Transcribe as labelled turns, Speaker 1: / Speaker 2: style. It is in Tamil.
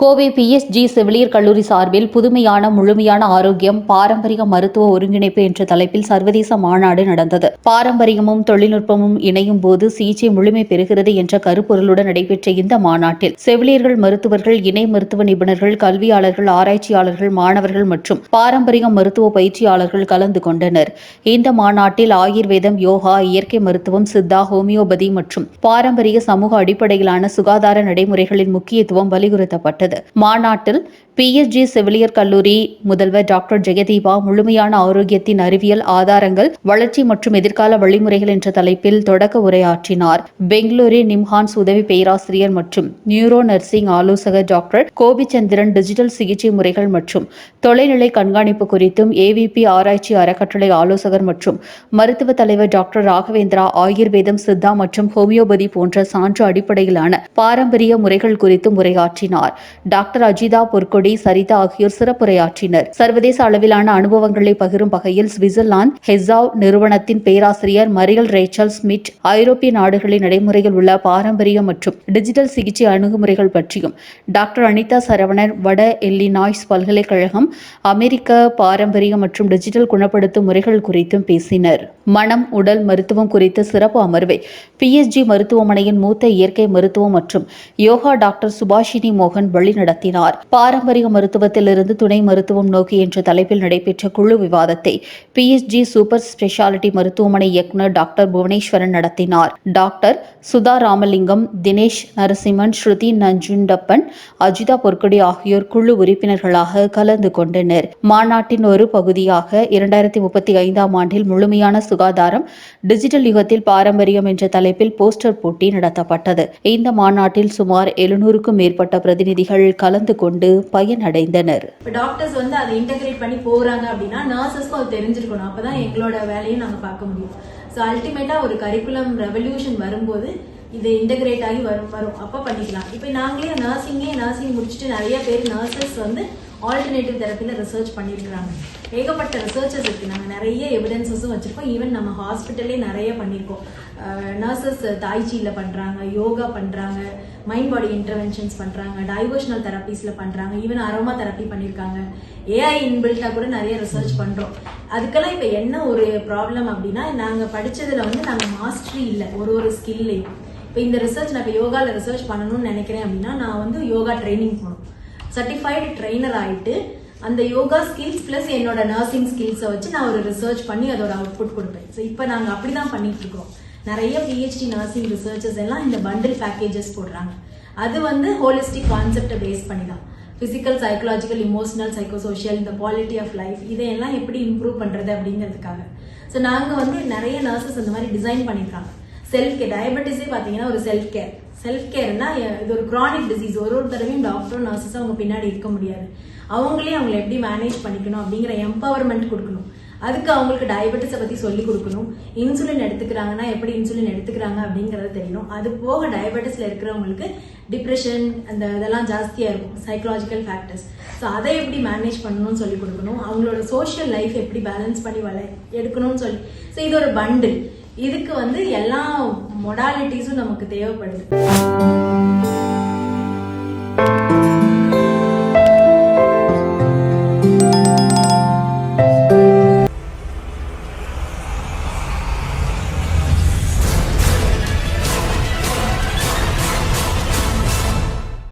Speaker 1: கோவை பிஎஸ்ஜி செவிலியர் கல்லூரி சார்பில் புதுமையான முழுமையான ஆரோக்கியம் பாரம்பரிய மருத்துவ ஒருங்கிணைப்பு என்ற தலைப்பில் சர்வதேச மாநாடு நடந்தது. பாரம்பரியமும் தொழில்நுட்பமும் இணையும் போது சிகிச்சை முழுமை பெறுகிறது என்ற கருப்பொருளுடன் நடைபெற்ற இந்த மாநாட்டில் செவிலியர்கள் மருத்துவர்கள் இணை மருத்துவ நிபுணர்கள் கல்வியாளர்கள் ஆராய்ச்சியாளர்கள் மாணவர்கள் மற்றும் பாரம்பரிய மருத்துவ பயிற்சியாளர்கள் கலந்து கொண்டனர். இந்த மாநாட்டில் ஆயுர்வேதம் யோகா இயற்கை மருத்துவம் சித்தா ஹோமியோபதி மற்றும் பாரம்பரிய சமூக அடிப்படையிலான சுகாதார நடைமுறைகளின் முக்கியத்துவம் வலியுறுத்தப்பட்டது. மாநாட்டில் பிஎஸ்ஜி செவிலியர் கல்லூரி முதல்வர் டாக்டர் ஜெயதீபா முழுமையான ஆரோக்கியத்தின் அறிவியல் ஆதாரங்கள் வளர்ச்சி மற்றும் எதிர்கால வழிமுறைகள் என்ற தலைப்பில் தொடக்க உரையாற்றினார். பெங்களூரு நிம்ஹான்ஸ் உதவி பேராசிரியர் மற்றும் நியூரோ நர்சிங் ஆலோசகர் டாக்டர் கோபிச்சந்திரன் டிஜிட்டல் சிகிச்சை முறைகள் மற்றும் தொலைநிலை கண்காணிப்பு குறித்தும் ஏவிபி ஆராய்ச்சி அறக்கட்டளை ஆலோசகர் மற்றும் மருத்துவ தலைவர் டாக்டர் ராகவேந்திரா ஆயுர்வேதம் சித்தா மற்றும் ஹோமியோபதி போன்ற சான்று அடிப்படையிலான பாரம்பரிய முறைகள் குறித்தும் உரையாற்றினார். டாக்டர் அஜிதா பொற்கொடி சரிதா ஆகியோர் சிறப்புரையாற்றினர். சர்வதேச அளவிலான அனுபவங்களை பகிரும் வகையில் சுவிட்சர்லாந்து ஹெசாவ் நிறுவனத்தின் பேராசிரியர் மரியல் ரேச்சல் ஸ்மித் ஐரோப்பிய நாடுகளின் நடைமுறையில் உள்ள பாரம்பரிய மற்றும் டிஜிட்டல் சிகிச்சை அணுகுமுறைகள் பற்றியும் டாக்டர் அனிதா சரவணன் வட எல்லினாய்ஸ் பல்கலைக்கழகம் அமெரிக்க பாரம்பரிய மற்றும் டிஜிட்டல் குணப்படுத்தும் முறைகள் குறித்தும் பேசினர். மனம் உடல் மருத்துவம் குறித்த சிறப்பு அமர்வை பிஎஸ்ஜி மருத்துவமனையின் மூத்த இயற்கை மருத்துவம் மற்றும் யோகா டாக்டர் சுபாஷினி மோகன் வழிநடத்தினார். பாரம்பரிய மருத்துவத்திலிருந்து துணை மருத்துவம் நோக்கி என்ற தலைப்பில் நடைபெற்ற குழு விவாதத்தை பிஎஸ்ஜி சூப்பர் ஸ்பெஷாலிட்டி மருத்துவமனை இயக்குநர் டாக்டர் புவனேஸ்வரன் நடத்தினார். டாக்டர் சுதா ராமலிங்கம் தினேஷ் நரசிம்மன் ஸ்ருதி நஞ்சுண்டப்பன் அஜிதா பொற்கொடி ஆகியோர் குழு உறுப்பினர்களாக கலந்து கொண்டனர். மாநாட்டின் ஒரு பகுதியாக இரண்டாயிரத்தி முப்பத்தி ஐந்தாம் ஆண்டில் முழுமையான சுகாதாரம் டிஜிட்டல் யுகத்தில் பாரம்பரியம் என்ற தலைப்பில் போஸ்டர் போட்டி நடத்தப்பட்டது. இந்த மாநாட்டில் சுமார் எழுநூறுக்கும் மேற்பட்ட பிரதிநிதிகள் கலந்து கொண்டு பயனடைந்தனர்.
Speaker 2: இப்போ டாக்டர்ஸ் வந்து அதை இன்டகிரேட் பண்ணி போறாங்க அப்படின்னா நர்சஸ்க்கும் அது தெரிஞ்சிருக்கணும். அப்பதான் எங்களோட வேலையும் நாங்க பார்க்க முடியும். ஸோ அல்டிமேட்டா ஒரு கரிக்குலம் ரெவல்யூஷன் வரும்போது இது இன்டகிரேட் ஆகி வரும் வரும். அப்போ பண்ணிக்கலாம். இப்போ நாங்களே நர்சிங்கே நர்சிங் முடிச்சுட்டு நிறைய பேர் நர்சஸ் வந்து ஆல்டர்னேட்டிவ் தெரப்பியில் ரிசர்ச் பண்ணியிருக்கிறாங்க ஏகப்பட்ட ரிசர்ச்சஸ் இருக்குது நாங்கள் நிறைய எவிடன்சஸும் வச்சுருக்கோம். ஈவன் நம்ம ஹாஸ்பிட்டல்லே நிறைய பண்ணியிருக்கோம் நர்சஸ் தாய்ச்சியில் பண்ணுறாங்க யோகா பண்ணுறாங்க மைண்ட் பாடி இன்டர்வென்ஷன்ஸ் பண்ணுறாங்க டைவர்ஷனல் தெரப்பீஸில் பண்ணுறாங்க ஈவன் அரோமா தெரப்பி பண்ணியிருக்காங்க ஏஐ இன்பில்ட்டாக கூட நிறைய ரிசர்ச் பண்ணுறோம் அதுக்கெல்லாம் இப்போ என்ன ஒரு ப்ராப்ளம் அப்படின்னா நாங்கள் படித்ததில் வந்து நாங்கள் மாஸ்டரி இல்லை. ஒரு ஒரு ஸ்கில்லையும் இப்போ இந்த ரிசர்ச் நான் இப்போ யோகாவில் ரிசர்ச் பண்ணணும்னு நினைக்கிறேன் அப்படின்னா நான் வந்து யோகா ட்ரைனிங் போகணும். சர்டிஃபைடு ட்ரெயினர் ஆயிட்டு அந்த யோகா ஸ்கில்ஸ் ப்ளஸ் என்னோட நர்சிங் ஸ்கில்ஸை வச்சு நான் ஒரு ரிசர்ச் பண்ணி அதோட அவுட்புட் கொடுப்பேன். ஸோ இப்போ நாங்கள் அப்படி தான் பண்ணிட்டு இருக்கோம் நிறைய பிஹெச்டி நர்சிங் ரிசர்ச்சஸ் எல்லாம் இந்த பண்டில் பேக்கேஜஸ் போடுறாங்க. அது வந்து ஹோலிஸ்டிக் கான்செப்டை பேஸ் பண்ணி தான் ஃபிசிக்கல் சைக்கலாஜிக்கல் இமோஷனல் சைக்கோசோஷியல் இந்த குவாலிட்டி ஆஃப் லைஃப் இதையெல்லாம் எப்படி இம்ப்ரூவ் பண்ணுறது அப்படிங்கிறதுக்காக. ஸோ நாங்கள் வந்து நிறைய நர்சஸ் அந்த மாதிரி டிசைன் பண்ணியிருக்காங்க. செல்ஃப் கேர் டயபெட்டிஸே பார்த்தீங்கன்னா ஒரு செல்ஃப் கேர் செல்ஃப் கேர்னா இது ஒரு க்ரானிக் டிசீஸ் ஒரு ஒரு தடவையும் டாக்டரும் நர்சஸும் அவங்க பின்னாடி இருக்க முடியாது. அவங்களே அவங்கள எப்படி மேனேஜ் பண்ணிக்கணும் அப்படிங்கிற எம்பவர்மெண்ட் கொடுக்கணும். அதுக்கு அவங்களுக்கு டயபெட்டிஸை பற்றி சொல்லி கொடுக்கணும். இன்சுலின் எடுத்துக்கிறாங்கன்னா எப்படி இன்சுலின் எடுத்துக்கிறாங்க அப்படிங்கிறத தெரியணும். அது போக டயபெட்டிஸில் இருக்கிறவங்களுக்கு டிப்ரெஷன் அந்த இதெல்லாம் ஜாஸ்தியாக இருக்கும். சைக்கலாஜிக்கல் ஃபேக்டர்ஸ் ஸோ அதை எப்படி மேனேஜ் பண்ணணும்னு சொல்லி கொடுக்கணும். அவங்களோட சோஷியல் லைஃப் எப்படி பேலன்ஸ் பண்ணி வள எடுக்கணும்னு சொல்லி. ஸோ இது ஒரு பண்டில் இதுக்கு வந்து எல்லா மொடாலிட்டிஸும் நமக்கு தேவைப்படுது.